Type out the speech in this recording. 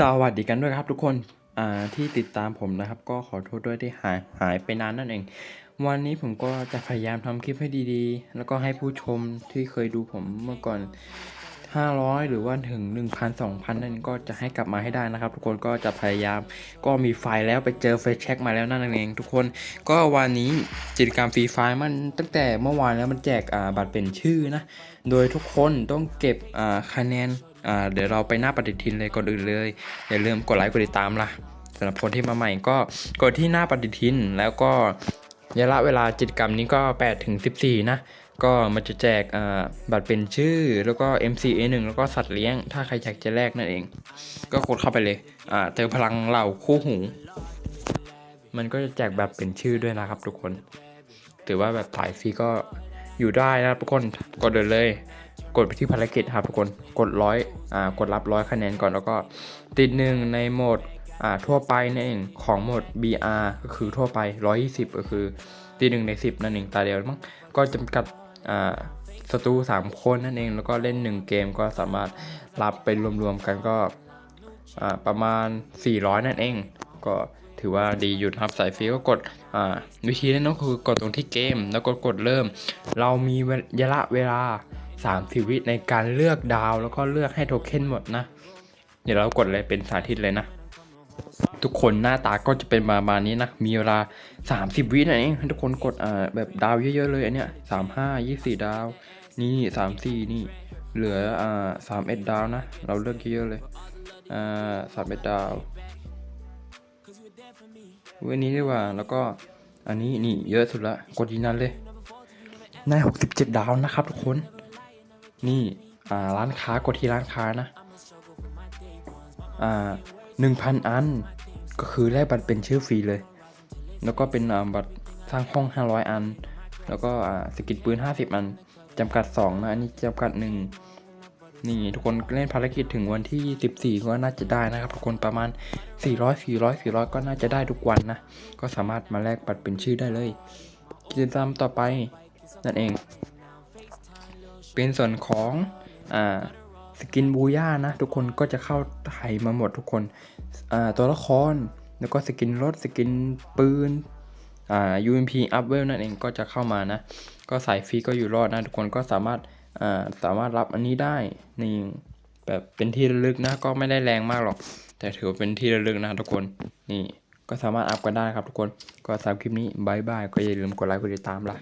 สวัสดีกันด้วยครับทุกคนอ่าที่ติดตามผมนะครับ ก็ขอโทษด้วยที่หายหายไปนานนั่นเอง วันนี้ผมก็จะพยายามทำคลิปให้ดีๆ แล้วก็ให้ผู้ชมที่เคยดูผมเมื่อก่อน 500 หรือว่าถึง 1,000 2,000 นั่นก็จะให้กลับมาให้ได้นะครับ ทุกคนก็จะพยายามก็มีไฟล์แล้วไปเจอเฟซเช็คมาแล้วนั่นเอง ทุกคนก็วันนี้กิจกรรมฟรีไฟล์มันตั้งแต่เมื่อวานแล้วมันแจกอ่าบัตรเป็นชื่อนะ โดยทุกคนต้องเก็บอ่าคะแนน เดี๋ยวเราไปหน้าปฏิทินเลยก่อนอื่นเลย อย่าลืมกดไลค์กดติดตามล่ะสำหรับคนที่มาใหม่ก็กดที่หน้าปฏิทินแล้วก็ระยะเวลากิจกรรมนี้ก็8ถึง14 นะ ก็มันจะแจกบัตรเป็นชื่อแล้วก็ MCA1 แล้วก็สัตว์เลี้ยง ถ้าใครอยากจะแลกนั่นเอง ก็กดเข้าไปเลยเติมพลังเหล่าคู่หู มันก็จะแจกแบบเป็นชื่อด้วยนะครับทุกคน ถือว่าแบบถ่ายฟรีก็ อยู่ได้นะทุกคนกดเลยเลย กดไปที่ภารกิจครับทุกคนกดร้อยอ่ากดรับร้อยคะแนนก่อนแล้วก็ติดหนึ่งในโหมดอ่าทั่วไปนั่นเองของโหมด BR ก็คือทั่วไป 120 ก็คือตีหนึ่งใน 10 นั่นเองตาเดียวมั้งก็จำกัดอ่าศัตรู3 คนนั่นเองแล้วก็เล่น 1 เกมก็สามารถรับไปรวมๆกันก็อ่าประมาณ 400 นั่นเอง ก็ ถือว่าดีอยู่ครับสายฟรีก็กดวิธีเล่นก็คือกดตรงที่เกม แล้วก็กดเริ่ม เรามีระยะเวลา30วิในการเลือกดาวแล้วก็เลือกให้โทเค็นหมดนะ เดี๋ยวเรากดเลยเป็นสาธิตเลยนะ ทุกคนหน้าตาก็จะเป็นประมาณนี้นะ มีเวลา 30 วินั่นเองให้ทุกคนกดแบบดาวเยอะๆเลยอันเนี้ยสามห้ายี่สี่ดาว นี่สามสี่นี่ เหลือสามเอ็ดดาวนะ เราเลือกเยอะๆเลยสามเอ็ดดาว วันนี้ดีกว่า แล้วก็อันนี้นี่เยอะสุดละกดยีนั้นเลยได้67ดดาวนะครับทุกคน นี่อ่าร้านค้ากดที่ร้านค้านะอ่าหนึ่งพันอัน ก็คือแลกบัตรเป็นชื่อฟรีเลย แล้วก็เป็นอ่าบัตรสร้างห้อง500อัน แล้วก็อ่าสกิดปืน50อันจำกัด2นะอันนี้จำกัด1นี่ง นี่ทุกคนเล่นภารกิจถึงวันที่ 14 ก็น่าจะได้นะครับทุกคนประมาณ 400 400 400 ก็น่าจะได้ทุกวันนะ ก็สามารถมาแลกบัตรเป็นชื่อได้เลย กิจกรรมต่อไปนั่นเอง เป็นส่วนของอ่าสกินบูย่านะ ทุกคนก็จะเข้าไทยมาหมดทุกคนอ่าตัวละครแล้วก็สกินรถสกินปืนอ่า UMP up w e l นั่นเองก็จะเข้ามานะ ก็สายฟรีก็อยู่รอดนะ ทุกคนก็สามารถ สามารถรับอันนี้ได้นี่แบบเป็นที่ระลึกนะก็ไม่ได้แรงมากหรอก แต่ถือว่าเป็นที่ระลึกนะทุกคนนี่ก็สามารถอัพกันได้ครับทุกคนก็สำหรับคลิปนี้บายบายก็อย่าลืมกดไลค์กดติดตามล่ะ